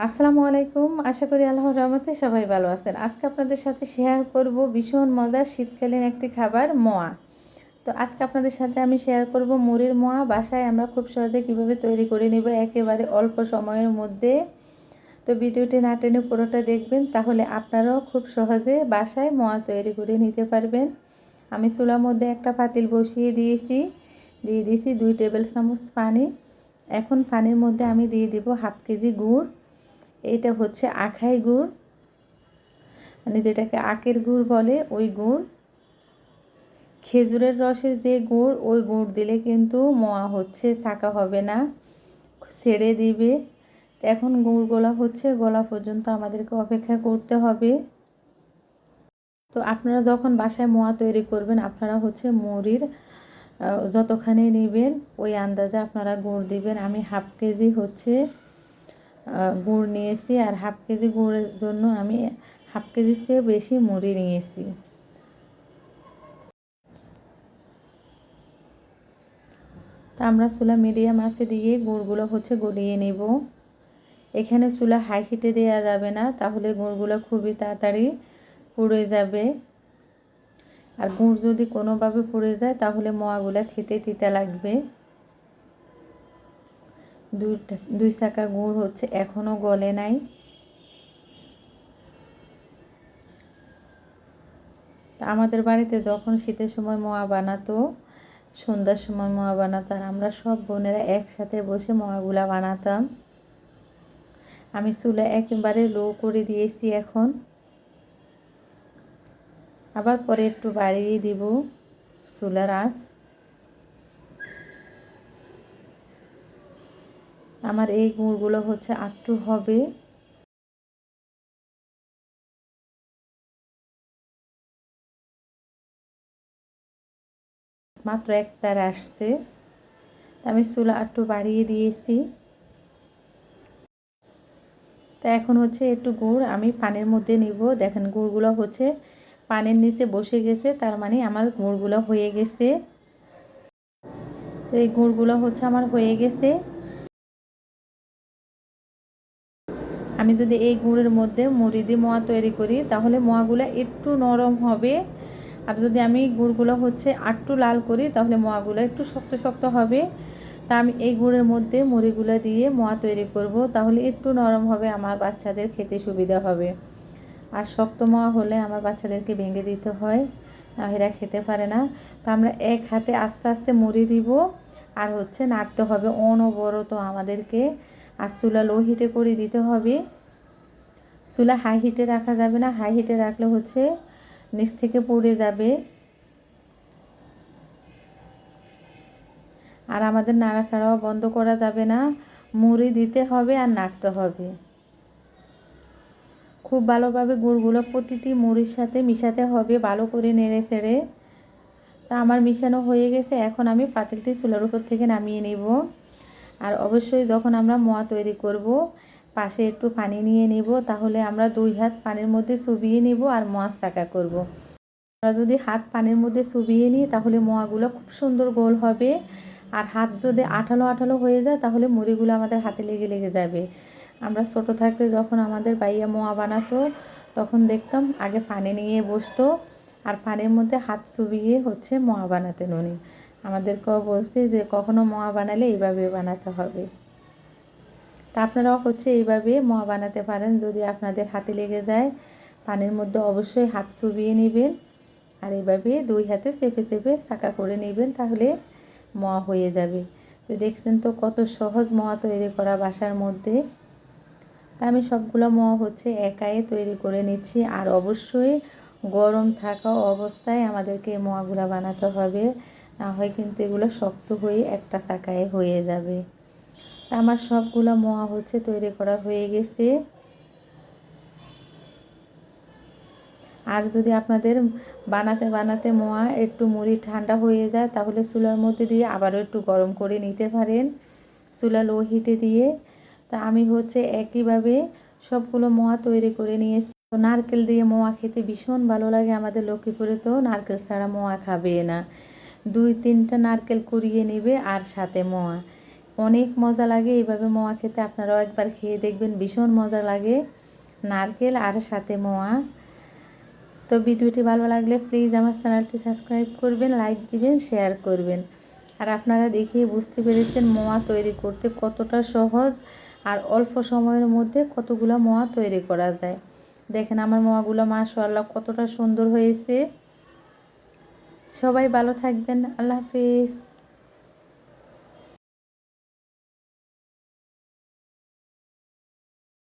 আসসালামু আলাইকুম। আশা করি আল্লাহর রহমতে সবাই ভালো আছেন। আজকে আপনাদের সাথে শেয়ার করব ভীষণ মজার শীতকালীন একটি খাবার, মোয়া। তো আজকে আপনাদের সাথে আমি শেয়ার করব মুড়ির মোয়া। বাসায় আমরা খুব সহজে কীভাবে তৈরি করে নেব একেবারে অল্প সময়ের মধ্যে। তো ভিডিওটি না টেনে পুরোটা দেখবেন, তাহলে আপনারাও খুব সহজে বাসায় মোয়া তৈরি করে নিতে পারবেন। আমি চুলার মধ্যে একটা পাতিল বসিয়ে দিয়েছি। দিয়ে দিয়েছি দুই টেবিল চামচ পানি। এখন পানির মধ্যে আমি দিয়ে দিব হাফ কেজি গুড়। এইটা হচ্ছে আখাই গুড় মানে যেটাকে আখের গুড় বলে, ওই গুড়। খেজুরের রসের যে গুড়, ওই গুড় দিলে কিন্তু মোয়া হচ্ছে ছাকা হবে না, ছেড়ে দিবে। এখন গুড় গোলা হচ্ছে, গোলা পর্যন্ত আমাদেরকে অপেক্ষা করতে হবে। তো আপনারা যখন বাসায় মোয়া তৈরি করবেন, আপনারা হচ্ছে মুড়ির যতখানি নেবেন, ওই আন্দাজে আপনারা গুড় দিবেন। আমি হাফ কেজি হচ্ছে গুড় নিয়েছি আর হাফ কেজি গুড়ের জন্য আমি হাফ কেজির চেয়ে বেশি মুড়ি নিয়েছি। তা আমরা চুলা মিডিয়াম আছে দিয়ে গুড়গুলো হচ্ছে গলিয়ে নেব। এখানে চুলা হাই হিটে দেওয়া যাবে না, তাহলে গুড়গুলো খুবই তাড়াতাড়ি পুড়ে যাবে। আর গুড় যদি কোনোভাবে পুড়ে যায়, তাহলে মোয়াগুলো খেতে তিতা লাগবে। দুইটা, দুই চাকা গুড় হচ্ছে এখনও গলে নাই। আমাদের বাড়িতে যখন শীতের সময় মোয়া বানাতো, সন্ধ্যার সময় মোয়া বানাতো আর আমরা সব বোনেরা একসাথে বসে মোয়াগুলা বানাতাম। আমি চুলা একেবারে লো করে দিয়েছি এখন। আবার পরে একটু বাড়িয়ে দিব চুলার আঁচ। আমার এই গুড়গুলো হচ্ছে আটটু হবে। মাত্র এক তার আসছে। আমি চুলা আটটু বাড়িয়ে দিয়েছি। তা এখন হচ্ছে একটু গুড় আমি পানির মধ্যে নিব। দেখেন গুড়গুলো হচ্ছে পানির নিচে বসে গেছে, তার মানে আমার গুড়গুলো হয়ে গেছে। তো এই গুড়গুলো হচ্ছে আমার হয়ে গেছে। আমি যদি এই গুড়ের মধ্যে মুড়ি দিয়ে মোয়া তৈরি করি, তাহলে মোয়াগুলো একটু নরম হবে। আর যদি আমি গুড়গুলো হচ্ছে আটটু লাল করি, তাহলে মোয়াগুলো একটু শক্ত শক্ত হবে। তা আমি এই গুড়ের মধ্যে মুড়িগুলো দিয়ে মোয়া তৈরি করব, তাহলে একটু নরম হবে, আমার বাচ্চাদের খেতে সুবিধা হবে। আর শক্ত মোয়া হলে আমার বাচ্চাদেরকে ভেঙে দিতে হয় এরা খেতে পারে না। তো আমরা এক হাতে আস্তে আস্তে মুড়ি দিব, আর হচ্ছে নাড়তে হবে অনবরত আমাদেরকে। আর চুলা লো হিটে করে দিতে হবে। চুলা হাই হিটে রাখা যাবে না। হাই হিটে রাখলে হচ্ছে নিচ থেকে পড়ে যাবে। আর আমাদের নাড়াচাড়াও বন্ধ করা যাবে না। মুড়ি দিতে হবে আর নাড়তে হবে। খুব ভালোভাবে গুড়গুলো প্রতিটি মুড়ির সাথে মিশাতে হবে, ভালো করে নেড়ে চেড়ে। তা আমার মিশানো হয়ে গেছে, এখন আমি পাতিলটি চুলার উপর থেকে নামিয়ে নেব। আর অবশ্যই যখন আমরা মোয়া তৈরি করব পাশে একটু পানি নিয়ে নিব, তাহলে আমরা দুই হাত পানির মধ্যে চুবিয়ে নিব আর মোয়া চাকা করব। আমরা যদি হাত পানির মধ্যে চুবিয়ে নিই, তাহলে মোয়াগুলো খুব সুন্দর গোল হবে। আর হাত যদি আঠালো আঠালো হয়ে যায়, তাহলে মুড়িগুলো আমাদের হাতে লেগে লেগে যাবে। আমরা ছোটো থাকতে যখন আমাদের বাইয়া মোয়া বানাতো, তখন দেখতাম আগে পানি নিয়ে বসতো আর পানির মধ্যে হাত চুবিয়ে হচ্ছে মোয়া বানাতে নুনি আমাদেরকেও বলছে যে, কখনো মোয়া বানালে এইভাবে বানাতে হবে। তা আপনারাও হচ্ছে এইভাবে মোয়া বানাতে পারেন। যদি আপনাদের হাতে লেগে যায়, পানির মধ্যে অবশ্যই হাত চুবিয়ে নেবেন আর এইভাবে দুই হাতে চেপে চেপে চাকা করে নেবেন তাহলে মোয়া হয়ে যাবে। তো দেখছেন তো কত সহজ মোয়া তৈরি করা বাসার মধ্যে। তা আমি সবগুলো মোয়া হচ্ছে একাই তৈরি করে নিচ্ছি আর অবশ্যই গরম থাকা অবস্থায় আমাদেরকে মোয়াগুলো বানাতে হবে। না হয় কিন্তু এগুলো শক্ত হয়ে একটা চাকায় হয়ে যাবে। তা আমার সবগুলো মোয়া হচ্ছে তৈরি করা হয়ে গেছে। আর যদি আপনাদের বানাতে বানাতে মোয়া একটু মুড়ি ঠান্ডা হয়ে যায়, তাহলে চুলার মধ্যে দিয়ে আবারও একটু গরম করে নিতে পারেন, চুলা লো হিটে দিয়ে। তা আমি হচ্ছে একইভাবে সবগুলো মোয়া তৈরি করে নিয়েছি। তো নারকেল দিয়ে মোয়া খেতে ভীষণ ভালো লাগে আমাদের লক্ষ্মীপুরে, তো নারকেল ছাড়া মোয়া খাবে না। দুই তিনটা নারকেল কুড়িয়ে নেবে আর সাথে মোয়া। অনেক মজা লাগে। এইভাবে মোয়া খেতে আপনারাও একবার খেয়ে দেখবেন, ভীষণ মজা লাগে। নারকেল আর সাথে মোয়া। তো ভিডিওটি ভালো লাগলে প্লিজ আমার চ্যানেলটি সাবস্ক্রাইব করবেন লাইক দিবেন শেয়ার করবেন। আর আপনারা দেখিয়ে বুঝতে পেরেছেন মোয়া তৈরি করতে কতটা সহজ আর অল্প সময়ের মধ্যে কতগুলো মোয়া তৈরি করা যায়। দেখেন আমার মোয়াগুলো মাশাআল্লাহ কতটা সুন্দর হয়েছে। সবাই ভালো থাকবেন, আল্লাহ হাফিজ।